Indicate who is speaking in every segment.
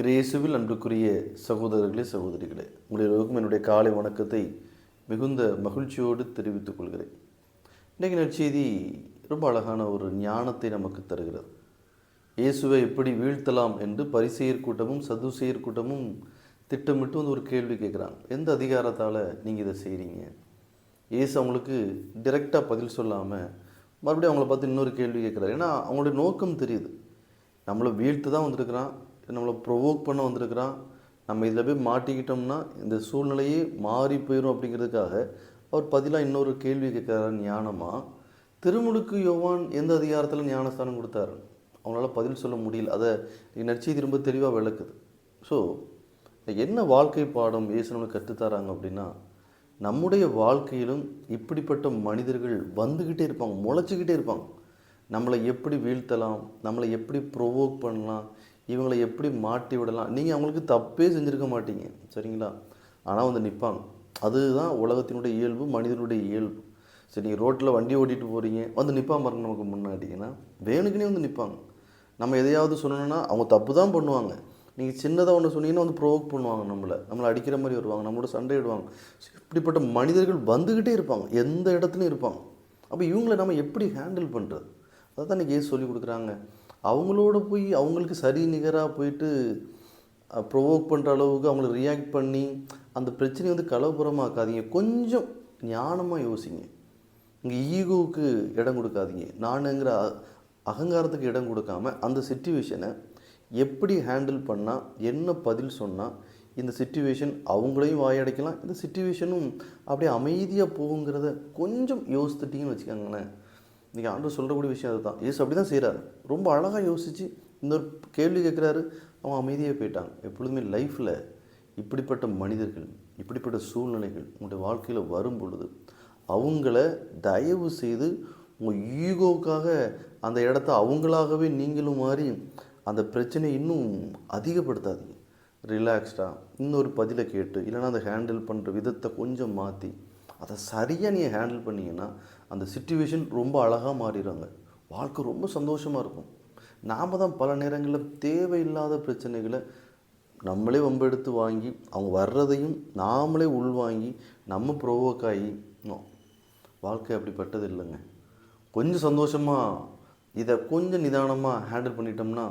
Speaker 1: இறையேசுவில் அன்புக்குரிய சகோதரர்களே சகோதரிகளே உங்களுக்கும் என்னுடைய காலை வணக்கத்தை மிகுந்த மகிழ்ச்சியோடு தெரிவித்துக் கொள்கிறேன். இன்றைக்கு நற்செய்தி ரொம்ப அழகான ஒரு ஞானத்தை நமக்கு தருகிறது. இயேசுவை எப்படி வீழ்த்தலாம் என்று பரிசெயர் கூட்டமும் சதுசெயர் கூட்டமும் திட்டமிட்டு வந்து ஒரு கேள்வி கேட்குறாங்க. எந்த அதிகாரத்தால் நீங்கள் இதை செய்கிறீங்க இயேசு அவங்களுக்கு டிரெக்டாக பதில் சொல்லாமல் மறுபடியும் அவங்கள பார்த்து இன்னொரு கேள்வி கேட்குறாரு. ஏன்னா அவங்களுடைய நோக்கம் தெரியுது. நம்மளை வீழ்த்து தான் வந்திருக்கிறான். நம்மளை ப்ரொவோக் பண்ண வந்திருக்கிறான். நம்ம இதில் போய் மாட்டிக்கிட்டோம்னா இந்த சூழ்நிலையே மாறி போயிடும் அப்படிங்கிறதுக்காக அவர் பதிலாக இன்னொரு கேள்வி கேட்குறாரு ஞானமாக திருமுழுக்கு யோவான் எந்த அதிகாரத்தில் ஞானஸ்தானம் கொடுத்தாரு? அவங்களால பதில் சொல்ல முடியல. அதை நற்செய்தி ரொம்ப தெளிவாக விளக்குது. ஸோ என்ன வாழ்க்கை பாடம் இயேசு நம்மளுக்கு கற்றுத்தராங்க அப்படின்னா நம்முடைய வாழ்க்கையிலும் இப்படிப்பட்ட மனிதர்கள் வந்துக்கிட்டே இருப்பாங்க முளைச்சிக்கிட்டே இருப்பாங்க. நம்மளை எப்படி வீழ்த்தலாம் நம்மளை எப்படி ப்ரொவோக் பண்ணலாம் இவங்களை எப்படி மாட்டி விடலாம்? நீங்கள் அவங்களுக்கு தப்பே செஞ்சுருக்க மாட்டீங்க. சரிங்களா? ஆனால் வந்து நிற்பாங்க அதுதான் உலகத்தினுடைய இயல்பு மனிதனுடைய இயல்பு. சரி நீங்கள் ரோட்டில் வண்டி ஓட்டிகிட்டு போகிறீங்க வந்து நிற்பாங்க பாருங்க நமக்கு முன்னாடிங்கன்னா வேணுக்குனே வந்து நிற்பாங்க நம்ம எதையாவது சொன்னோன்னா அவங்க தப்பு தான் பண்ணுவாங்க. நீங்கள் சின்னதாக ஒன்று சொன்னீங்கன்னா வந்து ப்ரோவோக் பண்ணுவாங்க நம்மளை. நம்மளை அடிக்கிற மாதிரி வருவாங்க நம்மளோட சண்டையிடுவாங்க. இப்படிப்பட்ட மனிதர்கள் வந்துக்கிட்டே இருப்பாங்க. எந்த இடத்துலையும் இருப்பாங்க. அப்போ இவங்களை நம்ம எப்படி ஹேண்டில் பண்ணுறது அதை தான் இன்றைக்கி ஏன் சொல்லி கொடுக்குறாங்க. அவங்களோட போய் அவங்களுக்கு சரி நிகராக போயிட்டு ப்ரொவோக் பண்ணுற அளவுக்கு அவங்கள ரியாக்ட் பண்ணி அந்த பிரச்சனையை வந்து கலப்புறமாக்காதீங்க கொஞ்சம் ஞானமாக யோசிங்க. இங்கே ஈகோவுக்கு இடம் கொடுக்காதீங்க. நானுங்கிற அகங்காரத்துக்கு இடம் கொடுக்காம அந்த சுச்சுவேஷனை எப்படி ஹேண்டில் பண்ணால் என்ன பதில் சொன்னால் இந்த சுச்சுவேஷன் அவங்களையும் வாயடைக்கலாம். இந்த சுச்சுவேஷனும் அப்படியே அமைதியாக போகுங்கிறத கொஞ்சம் யோசித்துட்டிங்கன்னு வச்சுக்கோங்களேன். நீங்கள் ஆண்டு சொல்லக்கூடிய விஷயம் அதுதான். ஏசு அப்படி தான் செய்கிறாரு ரொம்ப அழகாக யோசித்து இன்னொரு கேள்வி கேட்குறாரு அவங்க அமைதியாக போயிட்டாங்க எப்பொழுதுமே லைஃப்பில் இப்படிப்பட்ட மனிதர்கள் இப்படிப்பட்ட சூழ்நிலைகள் உங்களுடைய வாழ்க்கையில் வரும் பொழுது அவங்கள தயவு செய்து உங்கள் ஈகோவுக்காக அந்த இடத்த அவங்களாகவே நீங்களும் மாறி அந்த பிரச்சனையை இன்னும் அதிகப்படுத்தாதீங்க. ரிலாக்ஸ்டாக இன்னொரு பதிலை கேட்டு இல்லைன்னா அதை ஹேண்டில் பண்ணுற விதத்தை கொஞ்சம் மாற்றி அதை சரியாக நீங்கள் ஹேண்டில் பண்ணீங்கன்னா அந்த சுச்சுவேஷன் ரொம்ப அழகாக மாறிடுறாங்க வாழ்க்கை ரொம்ப சந்தோஷமாக இருக்கும். நாம் தான் பல நேரங்களில் தேவையில்லாத பிரச்சனைகளை நம்மளே வம்பெடுத்து வாங்கி அவங்க வர்றதையும் நாமளே உள்வாங்கி நம்ம ப்ரோவோக் ஆகி வாழ்க்கை அப்படிப்பட்டது இல்லைங்க. கொஞ்சம் சந்தோஷமாக இதை கொஞ்சம் நிதானமாக ஹேண்டில் பண்ணிட்டோம்னா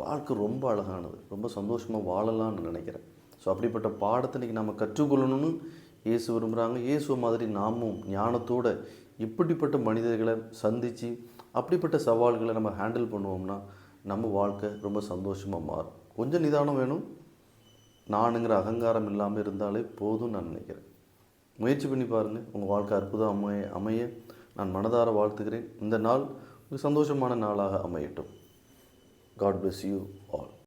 Speaker 1: வாழ்க்கை ரொம்ப அழகானது. ரொம்ப சந்தோஷமாக வாழலாம்னு நினைக்கிறேன். ஸோ அப்படிப்பட்ட பாடத்தை இன்றைக்கி நம்ம கற்றுக்கொள்ளணும்னு இயேசு விரும்புகிறாங்க இயேசு மாதிரி நாமும் ஞானத்தோட இப்படிப்பட்ட மனிதர்களை சந்தித்து அப்படிப்பட்ட சவால்களை நம்ம ஹேண்டில் பண்ணுவோம்னா நம்ம வாழ்க்கை ரொம்ப சந்தோஷமாக மாறும். கொஞ்சம் நிதானம் வேணும். நானுங்கிற அகங்காரம் இல்லாமல் இருந்தாலே போதும் நான் நினைக்கிறேன். முயற்சி பண்ணி பாருங்கள் உங்கள் வாழ்க்கை அற்புதம் அமைய அமைய நான் மனதார வாழ்த்துகிறேன். இந்த நாள் ஒரு சந்தோஷமான நாளாக அமையட்டும். God bless you all